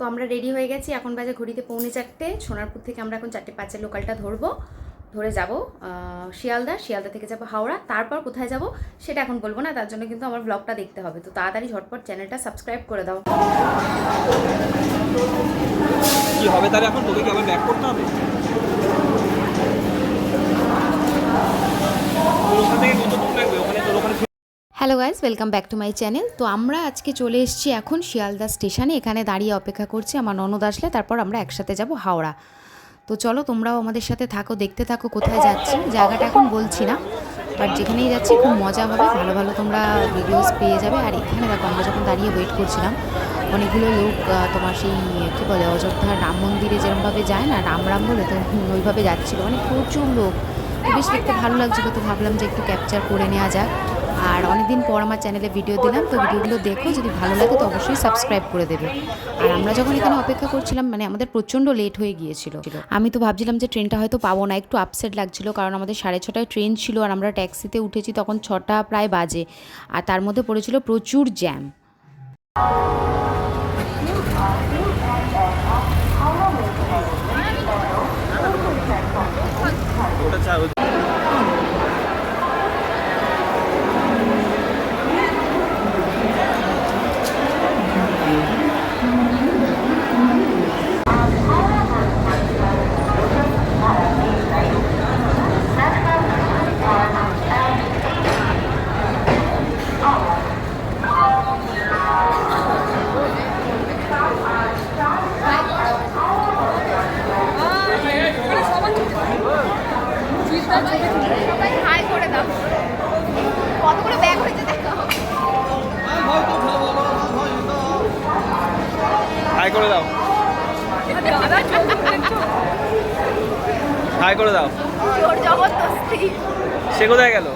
তো আমরা রেডি হয়ে গেছি। এখন বাজে ঘড়িতে পৌনে চারটে। সোনারপুর থেকে আমরা এখন চারটে পাঁচের লোকালটা ধরবো। ধরে যাব শিয়ালদা। শিয়ালদা থেকে যাব হাওড়া। তারপর কোথায় যাব সেটা এখন বলব না। তার জন্য কিন্তু আমার ব্লগটা দেখতে হবে। তো তাড়াতাড়ি ঝটপট চ্যানেলটা সাবস্ক্রাইব করে দাও। কি হবে তাহলে এখন? তোকে কি আবার ব্যাক করতে হবে তোর ওখান থেকে কত দূর লাগবে ওখানে তোর ওখানে hello guys welcome back to my channel তো আমরা আজকে চলে এসেছি এখন শিয়ালদা স্টেশনে। এখানে দাঁড়িয়ে অপেক্ষা করছি আমার ননদ আসলে, তারপর আমরা একসাথে যাব হাওড়া। তো চলো তোমরাও আমাদের সাথে থাকো, দেখতে থাকো কোথায় যাচ্ছি। জায়গাটা এখন বলছি না বাট যেখানেই যাচ্ছি খুব মজা হবে। ভালো ভালো তোমরা ভিডিওস পেয়ে যাবে। আর এখানে দেখো, আমরা যখন দাঁড়িয়ে ওয়েট করছিলাম, অনেকগুলো লোক তোমার সেই, কী বলে, অযোধ্যার রাম মন্দিরে যেরকমভাবে যায় না, রাম রাম বলে, তো ওইভাবে যাচ্ছিল। মানে প্রচুর লোক। বেশ দেখতে ভালো লাগছিল। তো ভাবলাম যে একটু ক্যাপচার করে নেওয়া যাক। আর অনেকদিন পর আমার চ্যানেলে ভিডিও দিলাম, তো ভিডিওগুলো দেখো, যদি ভালো লাগে তো অবশ্যই সাবস্ক্রাইব করে দেবে। আর আমরা যখন এখানে অপেক্ষা করছিলাম মানে আমাদের প্রচণ্ড লেট হয়ে গিয়েছিল। আমি তো ভাবছিলাম যে ট্রেনটা হয়তো পাবো না, একটু আপসেট লাগছিল, কারণ আমাদের সাড়ে ছটায় ট্রেন ছিল আর আমরা ট্যাক্সিতে উঠেছি তখন ছটা প্রায় বাজে, আর তার মধ্যে পড়েছিল প্রচুর জ্যাম ওটা সবাই হাই করে দাও। কতগুলো ব্যাগ হয়েছে দেখো। হাই করে দাও। হাই করে দাও। সে কোথায় গেল?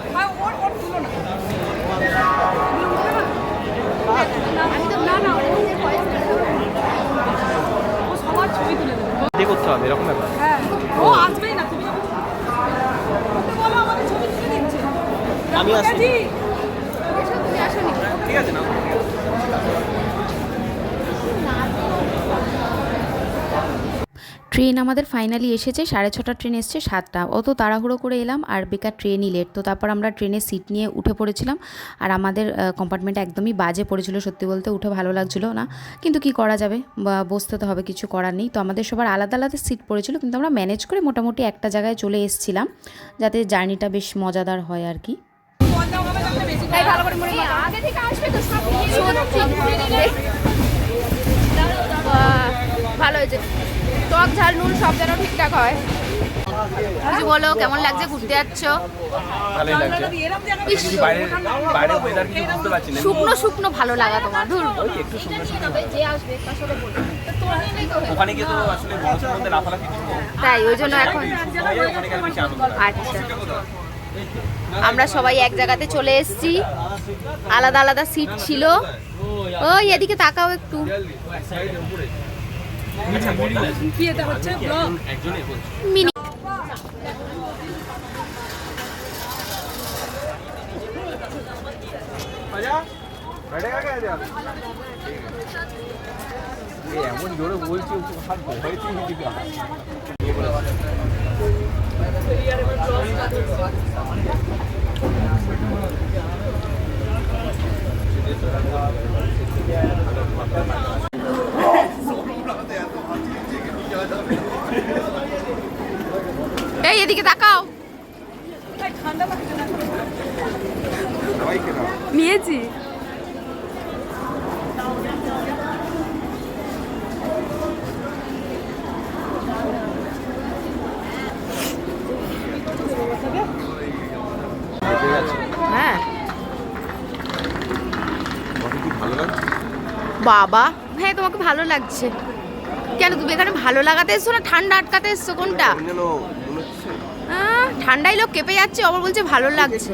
দেবে। করতে হবে? এরকম ব্যাপার হ্যাঁ ও আসবেই না তুমি যখন ওকে বলো আমাদের ছবি তুলে দিচ্ছে ঠিক আছে না ট্রেন আমাদের ফাইনালি এসেছে সাড়ে ছটা ট্রেন এসছে সাতটা। অত তাড়াহুড়ো করে এলাম আর বেকার ট্রেনই লেট তো তারপর আমরা ট্রেনের সিট নিয়ে উঠে পড়েছিলাম আর আমাদের কম্পার্টমেন্ট একদমই বাজে পড়েছিল সত্যি বলতে উঠে ভালো লাগছিল না। কিন্তু কি করা যাবে? বা বসতে তো হবে কিছু করার নেই। তো আমাদের সবার আলাদা আলাদা সিট পড়েছিল কিন্তু আমরা ম্যানেজ করে মোটামুটি একটা জায়গায় চলে এসেছিলাম যাতে জার্নিটা বেশ মজাদার হয় আর কি। ভালো করে মনে আগে থেকে আসবে তো ভালো হয়েছে। টক ঝাল নুন সব যেন ঠিকঠাক হয়। কিছু বলো কেমন লাগছে? ঘুরতে যাচ্ছ? ভালোই লাগছে। শুকনো শুকনো ভালো লাগা তোমার ধুর। তাই ওই জন্য এখন। আচ্ছা। আমরা সবাই এক জায়গাতে চলে এসেছি। আলাদা আলাদা সিট ছিল। ওই এদিকে তাকাও একটু। মিনি এমন জোরে বলছি হাত ভয়েতেই মিটি গেল। এই এদিকে তাকাও। ঠান্ডা নিয়েছি ঠিক আছে হ্যাঁ তোমাকে কি ভালো লাগছে বাবা। হ্যাঁ তোমাকে ভালো লাগছে। কেন তুমি এখানে ভালো লাগাতে এসছো না ঠান্ডা আটকাতে এসছো? কোনটা? ঠান্ডায় লোক কেঁপে যাচ্ছে আবার বলছে ভালো লাগছে।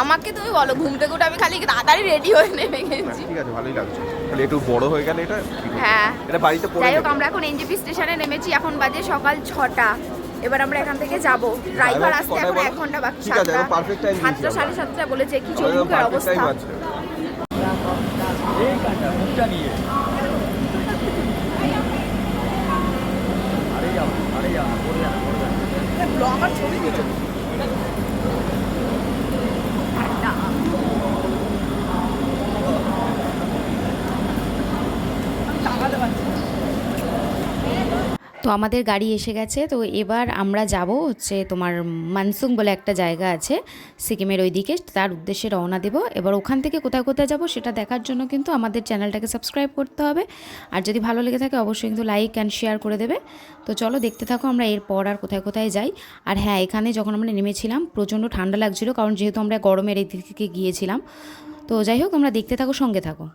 আমাকে তুমি বলো ঘুম থেকে উঠে আমি খালি তাড়াতাড়ি রেডি হয়ে নেমে গেছি। ঠিক আছে ভালোই লাগছে। তাহলে একটু বড় হয়ে গেলে এটা হ্যাঁ। এটা বাড়িতে পড়ে যাই হোক আমরা এখন এনজেপি স্টেশনে নেমেছি এখন বাজে সকাল ছটা। এবার আমরা এখান থেকে যাব। ড্রাইভার আসতে এখন? এক ঘণ্টা বাকি ঠিক আছে, সাতটা। সাতটা। সাড়ে সাতটা বলেছে কি আমাদের চৌমুখের perfect time অবস্থা আছে। এই কাজটা মুখটা নিয়ে আরে তো আমাদের গাড়ি এসে গেছে। তো এবার আমরা যাব হচ্ছে তোমার মানসুং বলে একটা জায়গা আছে সিকিমের ওই দিকে তার উদ্দেশ্যে রওনা দেব। এবার ওখান থেকে কোথায় কোথায় যাব সেটা দেখার জন্য কিন্তু আমাদের চ্যানেলটাকে সাবস্ক্রাইব করতে হবে। আর যদি ভালো লেগে থাকে অবশ্যই কিন্তু লাইক অ্যান্ড শেয়ার করে দেবে। তো চলো দেখতে থাকো আমরা এরপর আর কোথায় কোথায় যাই। আর হ্যাঁ এখানে যখন আমরা নেমেছিলাম প্রচণ্ড ঠান্ডা লাগছিল কারণ যেহেতু আমরা গরমের এই দিক গিয়েছিলাম। তো যাই হোক, আমরা দেখতে থাকো, সঙ্গে থাকো।